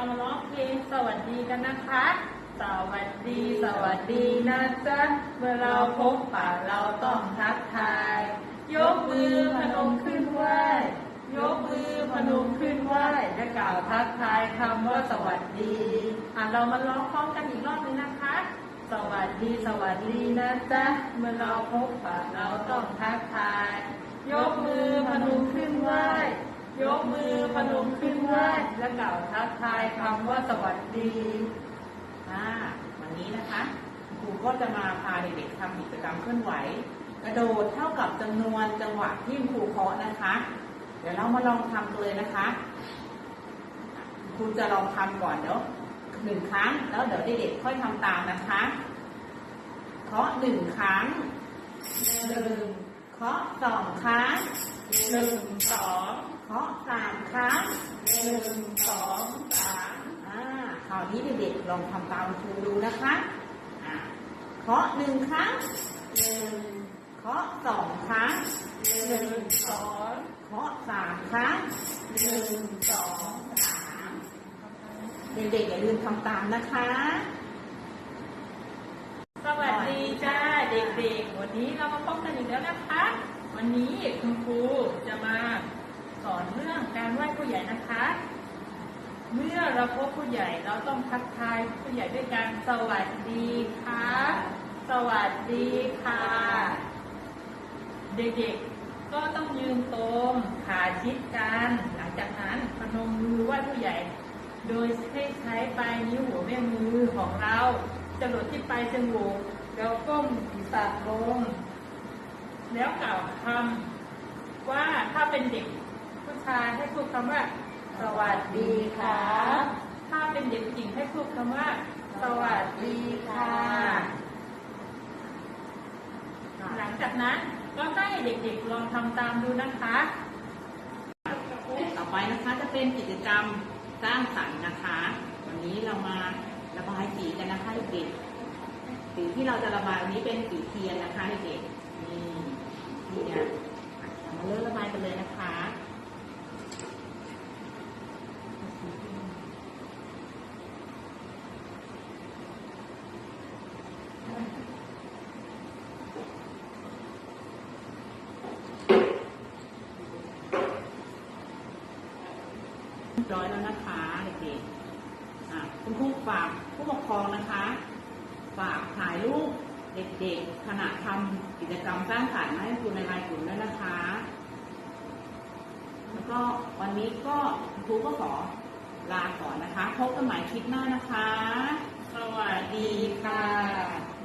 เรามาร้องเพลงสวัสดีกันนะคะ สวัสดี สวัสดีนะจ๊ะ เมื่อเราพบปะเราต้องทักทาย ยกมือพนมขึ้นไหวยกมือพนมขึ้นไหวและกล่าวทักทายคำว่าสวัสดีอะเรามาร้องพร้อมกันอีกรอบหนึงนะคะ สวัสดี สวัสดีนะจ๊ะ เมื่อเราพบปะเราต้องทักทาย ยกมือ ยกมือพนมขึ้นไหวและกล่าวทักทายคำว่าสวัสดีอ่าวันนี้นะคะครูก็จะมาพาเด็กๆทำกิจกรรมเคลื่อนไหว กระโดดเท่ากับจำนวนจังหวะที่ครูเคาะนะคะ เดี๋ยวเรามาลองทำเลยนะคะครูจะลองทำก่อนเดี๋ยวหนึ่งครั้ง แล้วเดี๋ยวเด็กๆค่อยทำตามนะคะเคาะหนึ่งครั้งหนึ่งเคาะสองครั้ง หนึ่งสองเคาะสามครั้งหนึ่งสองสามอ่าคราวนี้เด็กๆลองทำตามครูดูนะคะอ่าเคาะหนึ่งครั้งหนึ่งเคาะสองครั้งหนึ่งสองเคาะสามครั้งหนึ่งสองสามเด็กๆอย่าลืมทำตามนะคะ สวัสดีจ้าเด็กๆวันนี้เรามาพบกันอีกแล้วนะคะ วันนี้คุณครูจะมาสอนเรื่องการไหว้ผู้ใหญ่นะคะ เมื่อเราพบผู้ใหญ่เราต้องทักทายผู้ใหญ่ด้วยการสวัสดีค่ะ สวัสดีค่ะ เด็กๆก็ต้องยืนตรงขาชิดกัน หลังจากนั้นพนมมือไหว้ผู้ใหญ่ โดยให้ใช้ปลายนิ้วหัวแม่มือของเราจรดที่ปลายจมูกแล้วก้มศีรษะลง แล้วกล่าวคำว่าถ้าเป็นเด็กผู้ชายให้พูดคำว่า สวัสดีครับถ้าเป็นเด็กผู้หญิงให้พูดคำว่า สวัสดีค่ะ หลังจากนั้นก็ให้เด็กๆลองทำตามดูนะคะ ต่อไปนะคะจะเป็นกิจกรรมสร้างสรรค์นะคะ วันนี้เรามาระบายสีกันนะคะเด็กสีที่เราจะระบายวันนี้เป็นสีเทียนนะคะเด็ก รียบร้อยแล้วนะคะเด็กๆคุณครูฝากผู้ปกครองนะคะ ฝากถ่ายรูปเด็กๆขณะทำกิจกรรมสร้างสรรค์ให้ครูในรายกลุ่มด้วยนะคะ แล้วก็วันนี้ก็ครูก็ขอลาก่อนนะคะ พบกันใหม่คลิปหน้านะคะ สวัสดีค่ะ